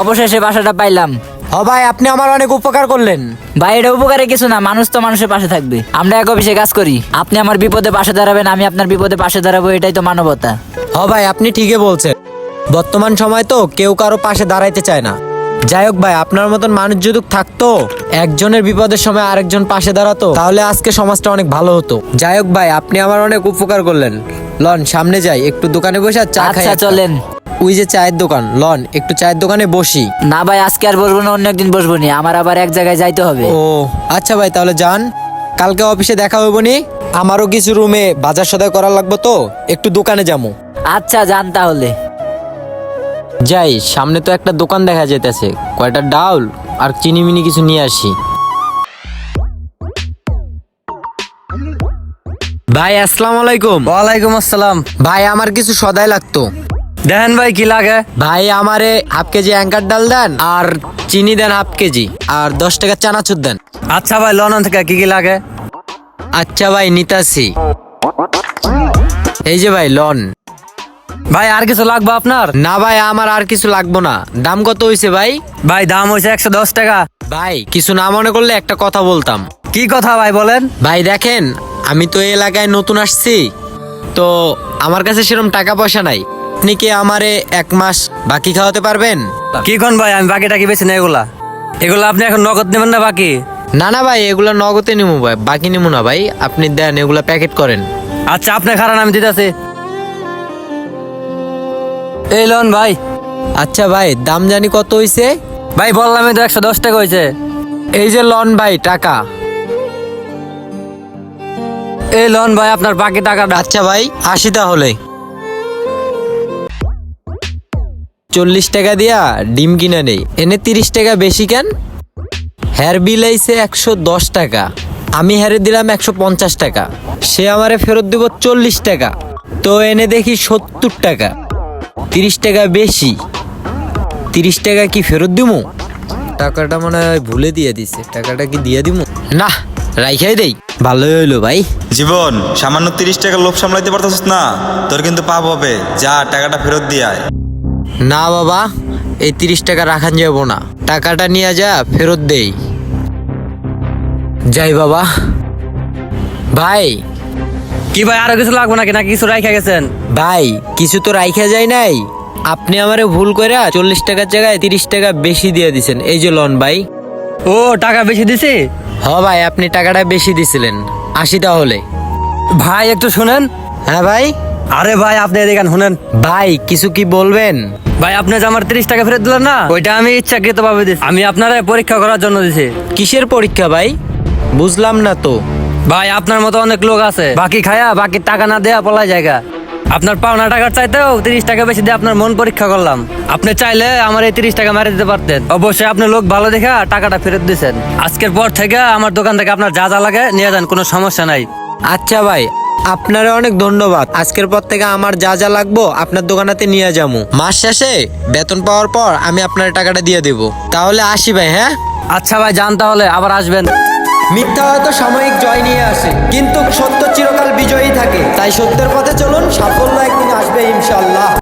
অবশেষে বাসাটা পাইলাম। হ ভাই আপনি আমার অনেক উপকার করলেন। ভাই এটা উপকারে কিছু না মানুষ তো মানুষের পাশে থাকবে। আমরা এক অফিসে কাজ করি। আপনি আমার বিপদে পাশে দাঁড়াবেন আমি আপনার বিপদে পাশে দাঁড়াবো এটাই তো মানবতা। হ ভাই আপনি ঠিকই বলছেন। বর্তমান সময় তো কেউ কারও পাশে দাঁড়াইতে চায় না। যাই হোক ভাই আপনার মতন মানুষ যদি থাকতো একজনের বিপদের সময় আরেকজন পাশে দাঁড়াতো তাহলে আজকে সমাজটা অনেক ভালো হতো। যাই হোক ভাই আপনি আমার অনেক উপকার করলেন। লন সামনে যাই একটু দোকানে বসে চা খাই আচ্ছা চলেন। ওই যে চায়ের দোকান লন একটু চায়ের দোকানে বসি। না ভাই আজকে আর বসবো না অন্য একদিন বসবো নি। আমার আবার এক জায়গায় যাইতে হবে। ও আচ্ছা ভাই তাহলে যান। কালকে অফিসে দেখা হইব নি। আমারও কিছু রুমে বাজার সদাই করা লাগবে তো একটু দোকানে যাব আচ্ছা যান তাহলে। যাই সামনে তো একটা দোকান দেখা যাইতেছে। কয়টা ডাউল আর চিনি মিনি কিছু নিয়ে আসি। ভাই আসসালামু আলাইকুম। ওয়ালাইকুম আসসালাম। ভাই আমার কিছু সদাই লাগতো। দেখেন ভাই কি লাগে? ভাই আমারে হাফ কেজি অ্যাঙ্কার ডাল দেন আর চিনি দেন হাফ কেজি। আর দশ টাকা চানাচুর দেন। আচ্ছা ভাই লন্ডন থেকে কি কি লাগে? আচ্ছা ভাই নিতাছি এই যে ভাই লন। ভাই আর কিছু লাগবে আপনার? না ভাই আমার আর কিছু লাগবো না। দাম কত হইছে ভাই? ভাই দাম হয়েছে একশো দশ টাকা। ভাই কিছু না মনে করলে একটা কথা বলতাম। কি কথা ভাই বলেন? ভাই দেখেন আমি তো এই এলাকায় নতুন আসছি। তো আমার কাছে সেরকম টাকা পয়সা নাই। আপনি কি আমারে এক মাস বাকি খাওয়াতে পারবেন? কি কোন ভাই আমি বাকি টাকি বেছি না এগুলা? এগুলা আপনি এখন নগদ নেবেন না বাকি? না না ভাই এগুলো নগদে নিমু ভাই বাকি নিমু না ভাই আপনি দেন এগুলো প্যাকেট করেন। আচ্ছা আপনি খারান আমি দিতেছি। এই লোন ভাই। আচ্ছা ভাই দাম জানি কত হইছে? ভাই বললামই তো একশো দশ টাকা হয়েছে এই যে লন ভাই টাকা। এই লোন ভাই আপনার বাকি টাকাটা। আচ্ছা ভাই আশি তাহলে। চল্লিশ টাকা দিয়া ডিম কিনে নেই। এনে তিরিশ টাকা বেশি কেন? হ্যার বিল আইছে একশো দশ টাকা। আমি হ্যারে দিলাম একশো পঞ্চাশ টাকা। সে আমারে ফেরত দিব চল্লিশ টাকা। তো এনে দেখি সত্তর টাকা। তিরিশ টাকা বেশি। তিরিশ টাকা কি ফেরত দিমু? টাকাটা মনে হয় ভুলে দিয়ে দিছে। টাকাটা কি দিয়ে দিমু? না, রাইখাই দেই। ভালোই হইল ভাই। জীবন, সামান্য তিরিশ টাকা লোভ সামলাইতে পারতেছিস না। তোর কিন্তু পাপ হবে। যা টাকাটা ফেরত দিয়ে আয়। না বাবা এই তিরিশ টাকা রাখান যাব না। টাকাটা নিয়ে যা ফেরত দেই। যাই বাবা। ভাই। কি ভাই আরও কিছু লাগবে নাকি? না কিছু রাইখা গেছেন? ভাই কিছু তো রাইখা যায় নাই। আপনি আমারে ভুল করে চল্লিশ টাকার জায়গায় তিরিশ টাকা বেশি দিয়ে দিছেন। এই যে লন ভাই। ও টাকা বেশি দিছি? হ ভাই আপনি টাকাটা বেশি দিছিলেন। আশি তাহলে। ভাই একটু শুনেন। হ্যাঁ ভাই। আরে ভাই আপনি এদিকে শুনেন। ভাই কিছু কি বলবেন? ভাই আপনি যে আমার তিরিশ টাকা ফেরত দিলেন না ওইটা আমি ইচ্ছাকৃত ভাবে দিছি। আমি আপনারা পরীক্ষা করার জন্য দিছি। কিসের পরীক্ষা ভাই? বুঝলাম না তো। ভাই আপনার মতো অনেক লোক আছে। বাকি খায়া বাকি টাকা না দেয়া পলাই জায়গা। আপনার পাওনা টাকার চাইতেও তিরিশ টাকা বেশি দিয়ে আপনার মন পরীক্ষা করলাম। আপনি চাইলে আমার এই তিরিশ টাকা মারি দিতে পারতেন। অবশ্যই আপনি লোক ভালো দেখা টাকাটা ফেরত দিয়েছেন আজকের পর থেকে আমার দোকান থেকে আপনার যা যা লাগে নিয়ে যান কোনো সমস্যা নাই। আচ্ছা ভাই আপনারে অনেক ধন্যবাদ। আজকের পর থেকে আমার যা যা লাগবো আপনার দোকানাতে নিয়ে যাব। মাস শেষে বেতন পাওয়ার পর আমি আপনার টাকাটা দিয়ে দেব। তাহলে আসি ভাই হ্যাঁ? আচ্ছা ভাই যান তাহলে আবার আসবেন। মিথ্যা হয়তো সাময়িক জয় নিয়ে আসে কিন্তু সত্য চিরকাল বিজয়ী থাকে। তাই সত্যের পথে চলুন সাফল্য একদিন আসবে ইনশাল্লাহ